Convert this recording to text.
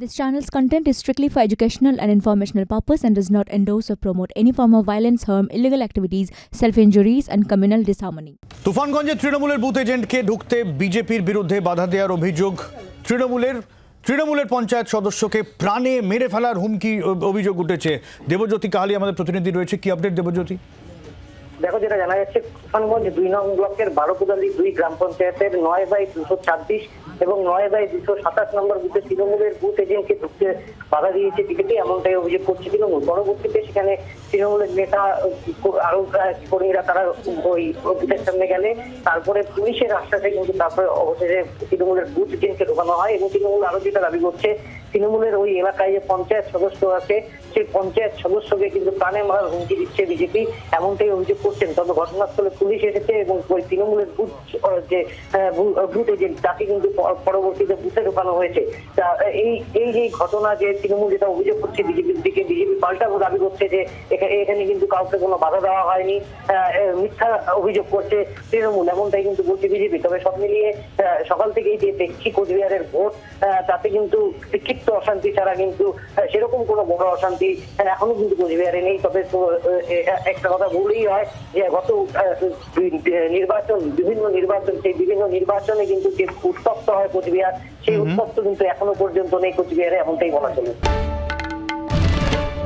This channel's content is strictly for educational and informational purpose and does not endorse or promote any form of violence, harm, illegal activities, self-injuries and communal disharmony. তুফানগঞ্জে তৃণমূলের booth এজেন্টকে ঢুকতে বিজেপির বিরুদ্ধে বাধা দেওয়ার অভিযোগ তৃণমূলের তৃণমূলের পঞ্চায়েত সদস্যকে প্রাণে মেরে ফেলার হুমকি অভিযোগ উঠেছে দেবজ্যোতি কাহালি আমাদের প্রতিনিধি রয়েছে কি আপডেট দেবজ্যোতি দেখো যেটা জানা যাচ্ছে তুফানগঞ্জ দুই নং ব্লকের বারোকুদালি দুই গ্রাম পঞ্চায়েতের নয় বাই দুশো ছাব্বিশ এবং নয় বাই দুশো সাতাশ নম্বর বুথে তৃণমূলের বুথ এজেন্টকে ঢুকতে বাধা দিয়েছে বিজেপি, এমনটাই অভিযোগ করছে তৃণমূল। পরবর্তীতে সেখানে তৃণমূলের নেতা, আরও কর্মীরা তারা ওই বুথের সামনে গেলে, তারপরে পুলিশের আশ্বাসে কিন্তু তারপরে অবশেষে তৃণমূলের বুথ এজেন্টকে ঢোকানো হয় এবং তৃণমূল আরও যেটা দাবি করছে তৃণমূলের ওই এলাকায় যে পঞ্চায়েত সদস্য আছে, সেই পঞ্চায়েত সদস্যকে কিন্তু প্রাণে মারার হুমকি দিচ্ছে বিজেপি। এমনটাই অভিযোগ করছেন। তবে ঘটনাস্থলে পুলিশ এসেছে এবং ওই তৃণমূলের বুথ যে বুথ এজেন্ট, তাকে কিন্তু পরবর্তীতে বুথে ঢোকানো হয়েছে। এই এই যে ঘটনা যে তৃণমূল যেটা অভিযোগ করছে বিজেপির দিকে বিজেপি পাল্টা দাবি করছে যে এখা- এখানে কিন্তু কাউকে কোনো বাধা দেওয়া হয়নি। মিথ্যা অভিযোগ করছে তৃণমূল এমনটাই কিন্তু বলছে বিজেপি। তবে সব মিলিয়ে সকাল থেকেই যে দেখছি কোচবিহারের ভোট তাতে কিন্তু বিক্ষিপ্ত অশান্তি ছাড়া কিন্তু সেরকম কোনো বড় অশান্তি এখনও কিন্তু কোচবিহারে নেই। তবে একটা কথা বললেই হয় যে গত নির্বাচন বিভিন্ন নির্বাচন সেই বিভিন্ন নির্বাচনে কিন্তু যে উত্তপ্ত হয় কোচবিহার সেই উত্তপ্ত কিন্তু এখনও পর্যন্ত নেই কোচবিহারে এমনটাই বলা চলে।